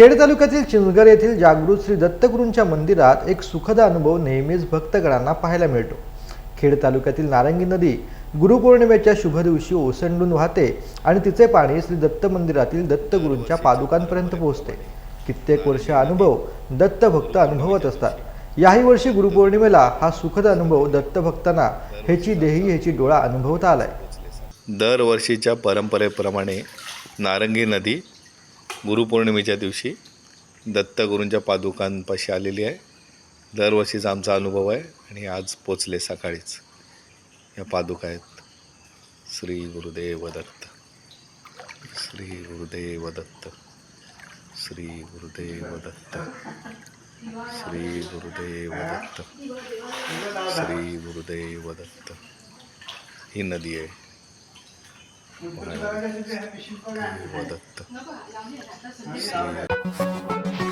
खेड तालुक्यातील चिंचगर येथील जागृत श्री दत्तगुरूंच्या मंदिरात एक सुखद अनुभव नेहमीच भक्तगणांना पाहायला मिळतो. खेड तालुक्यातील नारंगी नदी गुरुपौर्णिमेच्या शुभ दिवशी ओसंडून वाहते आणि तिचे पाणी श्री दत्त मंदिरातील दत्तगुरूंच्या पादुकांपर्यंत पोहोचते. कित्येक वर्ष अनुभव दत्तभक्त अनुभवत असतात. याही वर्षी गुरुपौर्णिमेला हा सुखद अनुभव दत्तभक्तांना ह्याची देही ह्याची डोळा अनुभवता आलाय. दरवर्षीच्या परंपरेप्रमाणे नारंगी नदी गुरुपौर्णिमेच्या दिवशी दत्तगुरूंच्या पादुकांपाशी आलेली आहे. दरवर्षीचा आमचा अनुभव आहे आणि आज पोचले सकाळीच. या पादुका आहेत. श्री गुरुदेव दत्त श्री गुरुदेव दत्त श्री गुरुदेव दत्त श्री गुरुदेव दत्त श्री गुरुदेव दत्त ही नदी आहे. गुरुदेव दत्त श्री